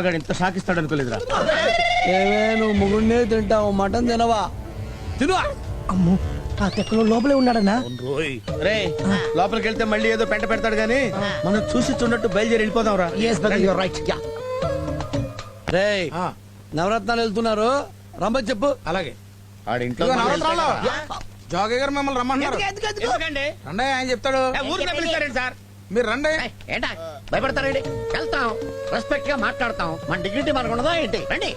ఇంత షాక్ ఇస్తాడు అనుకోలేదురా. ఏమే నువ్వు ముగుడినే తింటావు మటన్ తినవా? తినువా? అమ్మో ఆ తెక్కలో లోపలే ఉన్నాడన్నా. రే లోపలికి వెళ్తే మళ్ళీ ఏదో పెంట పెడతాడు గానీ మనం చూసి చూడట్టు బయలుదేరి వెళ్ళిపోదాం రా రే నవరత్నాలు వెళ్తున్నారు. రమ్మని చెప్పు. అలాగే. ఆడి ఇంట్లో ఇదిగో నవరత్నాలు. జోగి గారు మిమ్మల్ని రమ్మంటున్నారు. ఎందుకండి రండి ఆయన చెప్తాడు. ఊరికే సార్? మీరు రండి. ఏంటా? భయపడతారండి వెళ్తాం. రెస్పెక్ట్గా మాట్లాడతాం. మన డిగ్నిటీ మనకు ఉండదా ఏంటి? రండి.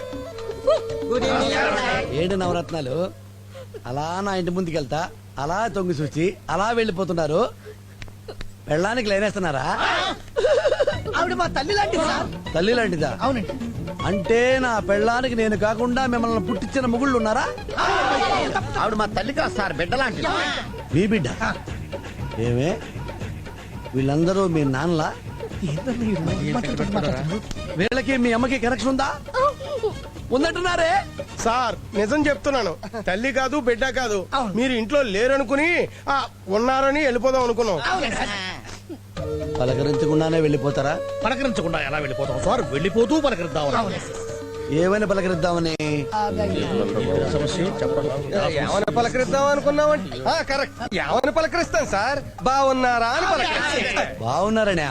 ఏంటి నవరత్నాలు? అలా నా ఇంటి ముందుకు వెళ్తా అలా తొంగి చూసి అలా వెళ్ళిపోతున్నారు. పెళ్ళానికి లైనేస్తున్నారా ఆవిడ మా తల్లి లాంటిది సార్. తల్లి లాంటిదా? అవునండి. అంటే నా పెళ్ళానికి నేను కాకుండా మిమ్మల్ని పుట్టించిన ముగుళ్ళు ఉన్నారా? ఆవిడ మా తల్లి కాదు సార్. బిడ్డ లాంటిది. మీ బిడ్డ? ఏమే? వీళ్ళందరూ మీ నాన్నలా? వీళ్ళకి మీ అమ్మకి కనెక్షన్ ఉందా? ఉందంటున్నారే? సార్ నిజం చెప్తున్నాను. తల్లి కాదు బిడ్డ కాదు. మీరు ఇంట్లో లేరనుకుని ఆ, ఉన్నారని వెళ్ళిపోదాం అనుకున్నాం. పలకరించకుండానే వెళ్ళిపోతారా? పలకరించకుండా ఎలా వెళ్ళిపోతాం? సార్ వెళ్ళిపోతూ పలకరిద్దాం. ఏమైనా పలకరిద్దామని? ఏమని పలకరిద్దాం అనుకున్నామంటే కరెక్ట్ ఏమని పలకరిస్తాం సార్. బాగున్నారా అని పలకరిస్తాం. బాగున్నారనే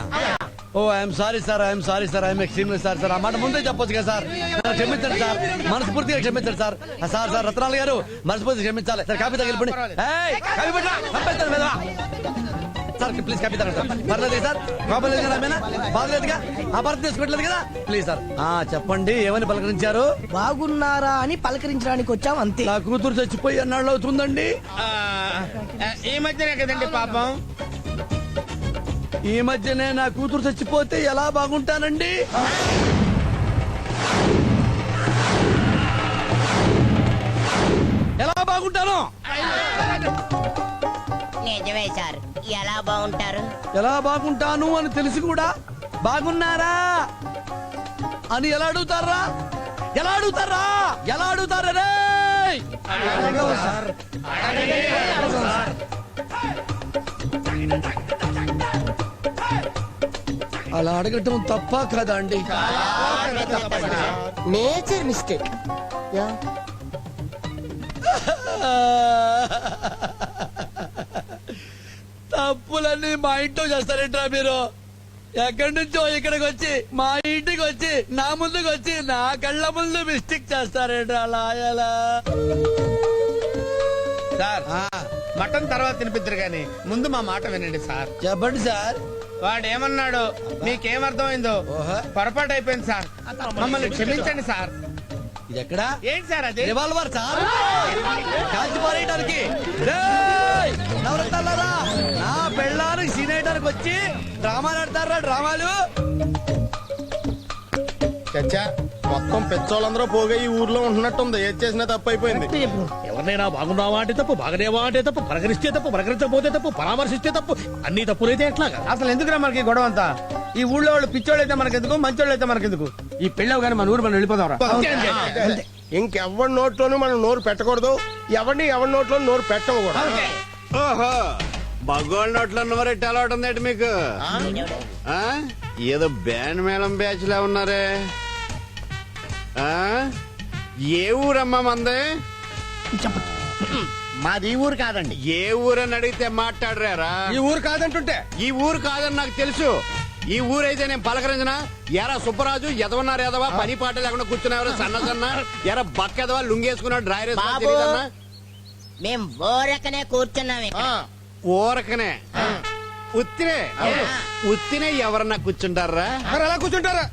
ఓ I'm sorry sir I'm sorry sir I'm extremely sorry sir ఆ మాట ముందే చెప్పొచ్చు కదా సార్ క్షమించండి సార్ మనస్ఫూర్తిగా క్షమించండి సార్ సార్ సార్ రత్నాలు గారు మనస్ఫూర్తిగా క్షమించాలి. సార్ కాపీ తగిలిపండి. ఏయ్, కాపీ పట్టరా? సార్ ప్లీజ్ కాపీ తగ్గండి సార్. పర్లేదు సార్? ప్రాబ్లం లేదు కదా ఆమెనా? బాధలేదుగా ఆ భర్త తీసుకోవట్లేదు కదా? ప్లీజ్ సార్ ఆ చెప్పండి ఏమని పలకరించారు? బాగున్నారా అని పలకరించడానికి వచ్చాం అంతే. నా కూతురు చచ్చిపోయి అన్నాళ్ళు అవుతుందండి? ఈ మధ్యనే కదండి పాపం. ఈ మధ్యనే నా కూతురు చచ్చిపోతే ఎలా బాగుంటానండి? నిజమే సార్. ఎలా బాగుంటారు? ఎలా బాగుంటాను అని తెలిసి కూడా బాగున్నారా? అని ఎలా అడుగుతారా? ఎలా అడుగుతారా? ఎలా అడుగుతారా అలా అడగటం తప్ప కదా అండి? Nature mistake. తప్పులన్నీ మా ఇంట్లో చేస్తారేంట్రా మీరు? ఎక్కడి నుంచో ఇక్కడికి వచ్చి మా ఇంటికి వచ్చి నా ముందుకు వచ్చి నా కళ్ళ ముందు మిస్టేక్ చేస్తారేంట్రా అలా ఎలా సార్ మటన్ తర్వాత తినిపిద్దరు గాని ముందు మా మాట వినండి సార్. చెప్పండి సార్. వాడు ఏమన్నాడు మీకేమర్థమైందో ఓహో. పొరపాటు అయిపోయింది సార్ మమ్మల్ని క్షమించండి సార్. ఇది ఎక్కడా ఏంటి సార్ అది? Revolver sir. డ్రామాలు చచ్చా మొత్తం పెచ్చోళ్ళందరూ పోగా ఈ ఊర్లో ఉంటున్నట్టుంది. ఏది చేసినా తప్పు అయిపోయింది. ఎవరినైనా బాగున్నావా అంటే తప్పు బాగనేవా అంటే తప్పు పలకరిస్తే తప్పు పలకరించకపోతే తప్పు పరామర్శిస్తే తప్పు అన్ని తప్పులైతే ఎట్లాగా? అసలు ఎందుకురా మనకి గొడవ అంతా ఈ ఊళ్ళో వాళ్ళు పిచ్చోళ్ళు అయితే మనకెందుకు మంచోళ్ళు అయితే మనకెందుకు? ఈ పెళ్ళవు కానీ మన ఊరు మనం వెళ్ళిపోదాం రా ఇంకెవరి నోట్లోనూ మనం నోరు పెట్టకూడదు. ఎవరిని ఎవరి నోట్లో నోరు పెట్టము కూడా ఓహో. మగోళ్ళ నోట్లో నోరెట్టి అలవాటు ఉందేంటి మీకు? ఆ? ఏదో బ్యాండ్ మేళం బ్యాచ్ లా ఉన్నారే? ఆ? ఏ ఊరమ్మా మంది? మాది ఈ ఊరు కాదండి. ఏ ఊరని అడిగితే మాట్లాడరారా? ఈ ఊరు కాదంటుంటే. ఈ ఊరు కాదని నాకు తెలుసు. ఈ ఊరైతే నేను పలకరించిన ఎరా సుబ్బరాజు ఎదవన్నారు ఎదవా పని పాట లేకుండా కూర్చున్నారు సన్న సన్న ఎరా బక్క ఎదవా లుంగేసుకున్నాడు డ్రైర్ బాబు. మేం కూర్చున్నాం ఇక్కడ. ఊరకనే ఉత్తినే. ఉత్తినే ఎవరన్నా కూర్చుంటారా? మరి అలా కూర్చుంటారా?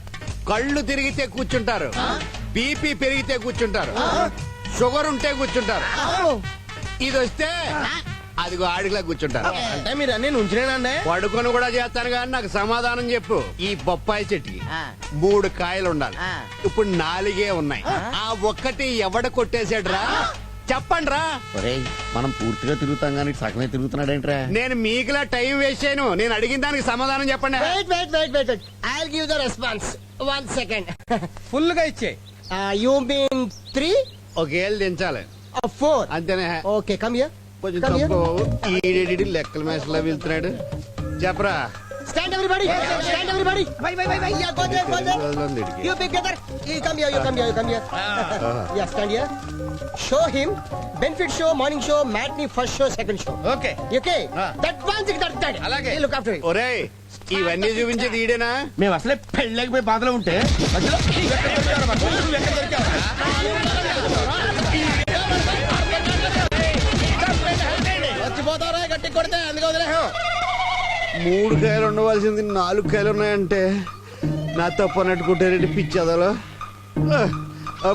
కళ్ళు తిరిగితే కూర్చుంటారు. బీపీ పెరిగితే కూర్చుంటారు. షుగర్ ఉంటే కూర్చుంటారు. ఇది వస్తే అదిగో ఆడిలా కూర్చుంటారు. అంటే మీరు అన్ని నుంచినేనండి. పడుకొని కూడా చేస్తాను కానీ నాకు సమాధానం చెప్పు. ఈ బొప్పాయి చెట్టుకి మూడు కాయలు ఉండాలి. ఇప్పుడు నాలుగే ఉన్నాయి. ఆ? ఒక్కటి ఎవడ కొట్టేసాడురా చెప్పండి రా ఒరేయ్ మనం పూర్తిగా తిరుగుతాం కానీ సగమే తిరుగుతున్నాడేంట్రా? నేను మీకులా టైం వేస్ట్ చేయను. నేను అడిగిన దానికి సమాధానం చెప్పండి. Wait wait wait wait I give the response one second ఫుల్గా ఇచ్చే. యూ మీన్ త్రీ ఒకేళ్ళు దించాలి. ఫోర్ అంతేనే. ఓకే కమ్ హియర్ కొంచెం. తప్పు ఈడేడి లెక్కల మేసలా వెళ్తున్నాడు చెప్పరా. Stand everybody. Stand everybody. Bye, bye, bye, bye. Yeah, go there, go there. వదలండి ఈడికి. You big brother. You come here, you come here, you come here. yeah, stand here. Show him benefit show, morning show, matinee, first show, second show. Okay Okay? Ah. That one thing, that, that. అలాగే. You look after it. ఒరేయ్ ఇవన్నీ చూపించేది ఈడేనా మేము అసలే పెళ్ళకి బాధలో ఉంటే మధ్యలో? వచ్చిపోతారా గట్టి కొడితే అందుకే వదిలేహం మూడు కాయలు ఉండవలసింది నాలుగు కాయలు ఉన్నాయంటే నా తప్పు అన్నట్టు పిచ్చి అదలో?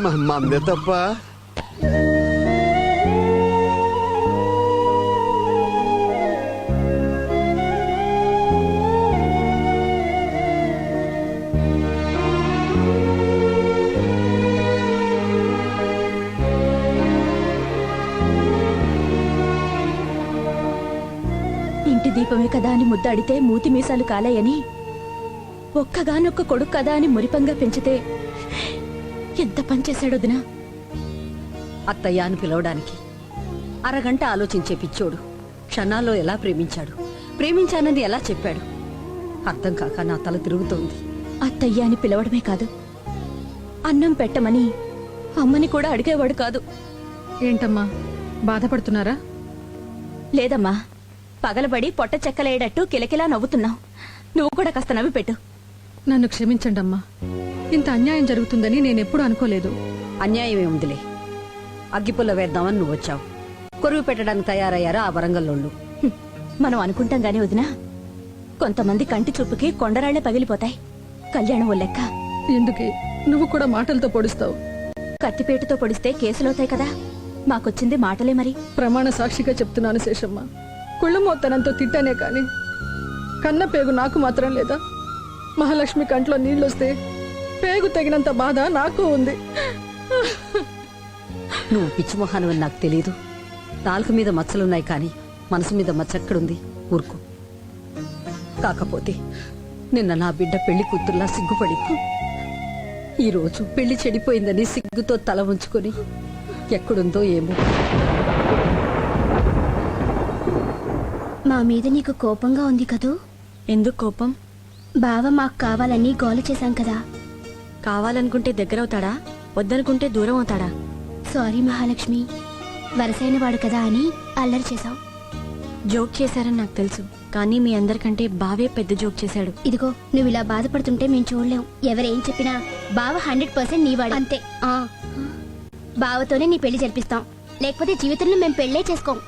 మందే తప్ప. దీపమే కదా అని ముద్దాడితే మూతి మీసాలు కాలేయని ఒక్కగానొక్క కొడుకు కదా అని మురిపంగా పెంచితే ఎంత పనిచేశాడో దినా? అత్తయ్య అని పిలవడానికి అరగంట ఆలోచించే పిచ్చోడు క్షణాల్లో ఎలా ప్రేమించాడు ప్రేమించానని ఎలా చెప్పాడు? అర్థం కాక నా తల తిరుగుతోంది. అత్తయ్య అని పిలవడమే కాదు అన్నం పెట్టమని అమ్మని కూడా అడిగేవాడు కాదు. ఏంటమ్మా బాధపడుతున్నారా? లేదమ్మా పగలబడి పొట్ట చెక్కలేయడట్టు కిలకిలా నవ్వుతున్నావు. నువ్వు కూడా కాస్త నవ్వి పెట్టు. నన్ను క్షమించండి అమ్మా ఇంత అన్యాయం జరుగుతుందని నేనెప్పుడు అనుకోలేదు. అన్యాయమే ఉందిలే. అగ్గిపుల్ల వేద్దామని నువ్వు వచ్చావు. కొరువు పెట్టడానికి తయారయ్యారా ఆ వరంగల్లోళ్ళు. మనం అనుకుంటాం గాని వదినా. కొంతమంది కంటి చూపుకి కొండరాళ్ళే పగిలిపోతాయి. కళ్యాణం ఓ లెక్క. ఎందుకే? నువ్వు కూడా మాటలతో పొడుస్తావు. కత్తిపేటతో పొడిస్తే కేసులవుతాయి కదా. మాకొచ్చింది మాటలే మరి. ప్రమాణ సాక్షిగా చెప్తున్నాను శేషమ్మ. కుళ్ళుమోతనంతో తిట్టానే కాని కన్న పేగు నాకు మాత్రం లేదా? మహాలక్ష్మి కంట్లో నీళ్ళొస్తే పేగు తగినంత బాధ నాకు ఉంది. నువ్వు పిచ్చిమొహాను అని నాకు తెలియదు నాలుగు మీద మచ్చలున్నాయి కానీ మనసు మీద మచ్చ ఎక్కడుంది? ఊరుకో. కాకపోతే నిన్న నా బిడ్డ పెళ్ళి కూతుర్లా సిగ్గుపడి ఈరోజు పెళ్ళి చెడిపోయిందని సిగ్గుతో తల ఉంచుకొని ఎక్కడుందో ఏమో. మా మీద నీకు కోపంగా ఉంది కదూ? ఎందుకు కోపం? బావ మాకు కావాలని గోల చేశాం కదా. కావాలనుకుంటే దగ్గరవుతాడా? వద్దనుకుంటే దూరం అవుతాడా సారీ మహాలక్ష్మి. వరసైన వాడు కదా అని అల్లరి చేశాం. జోక్ చేశారని నాకు తెలుసు. కానీ మీ అందరికంటే బావే పెద్ద జోక్ చేశాడు. ఇదిగో నువ్వు ఇలా బాధపడుతుంటే మేము చూడలేం. ఎవరేం చెప్పినా బావ హండ్రెడ్ పర్సెంట్ నీవాడు. అంతే. ఆ. బావతోనే నీ పెళ్ళి జరిపిస్తాం. లేకపోతే జీవితంలో మేము పెళ్ళే చేసుకోం.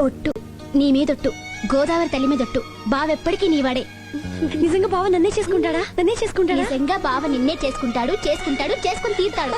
ఒట్టు. నీ మీదొట్టు గోదావరి తల్లి మీదొట్టు బావెప్పటికీ నీవాడే. నిజంగా బావ నన్నే చేసుకుంటాడా? నన్నే చేసుకుంటాడా? నిజంగా బావ నిన్నే చేసుకుంటాడు చేసుకుంటాడు చేసుకుని తీరుతాడు.